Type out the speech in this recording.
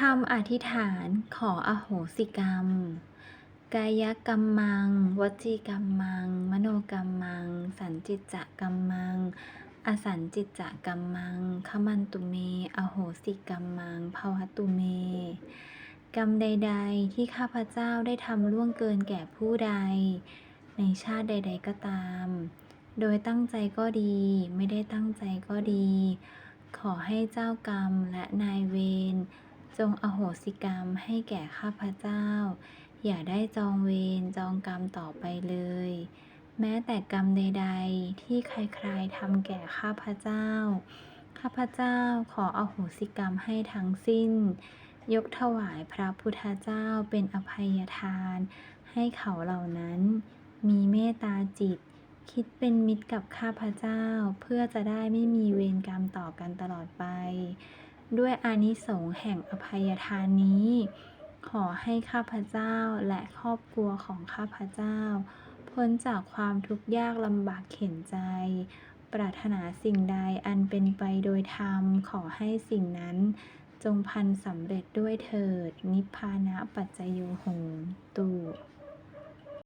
คำอธิษฐานขออโหสิกรรม กายกรรมมัง วจีกรรมมัง มโนกรรมมัง สันจิตจกรรมมัง อสันจิตจกรรมมังขมันตุเม อโหสิกรรมังภวตุเม กรรมใด ๆ ที่ข้าพเจ้าได้ทำล่วงเกินแก่ผู้ใด ในชาติใด ๆ ก็ตาม โดยตั้งใจก็ดี ไม่ได้ตั้งใจก็ดี ขอให้เจ้ากรรมและนายเวร จงอโหสิกรรมให้แก่ข้าพเจ้า อย่าได้จองเวรจองกรรมต่อไปเลย แม้แต่กรรมใด ๆ ที่ใครๆทำแก่ข้าพเจ้า ข้าพเจ้าขออโหสิกรรมให้ทั้งสิ้น ยกถวายพระพุทธเจ้าเป็นอภัยทาน ให้เขาเหล่านั้น มีเมตตาจิต คิดเป็นมิตรกับข้าพเจ้า เพื่อจะได้ไม่มีเวรกรรมต่อกันตลอดไป ด้วยอานิสงส์แห่งอภัยทานนี้ ขอให้ข้าพเจ้าและครอบครัวของข้าพเจ้า พ้นจากความทุกข์ยากลำบากเข็นใจ ปรารถนาสิ่งใดอันเป็นไปโดยธรรม ขอให้สิ่งนั้นจงพันสำเร็จด้วยเถิด นิพพานะปัจจโยโหตุ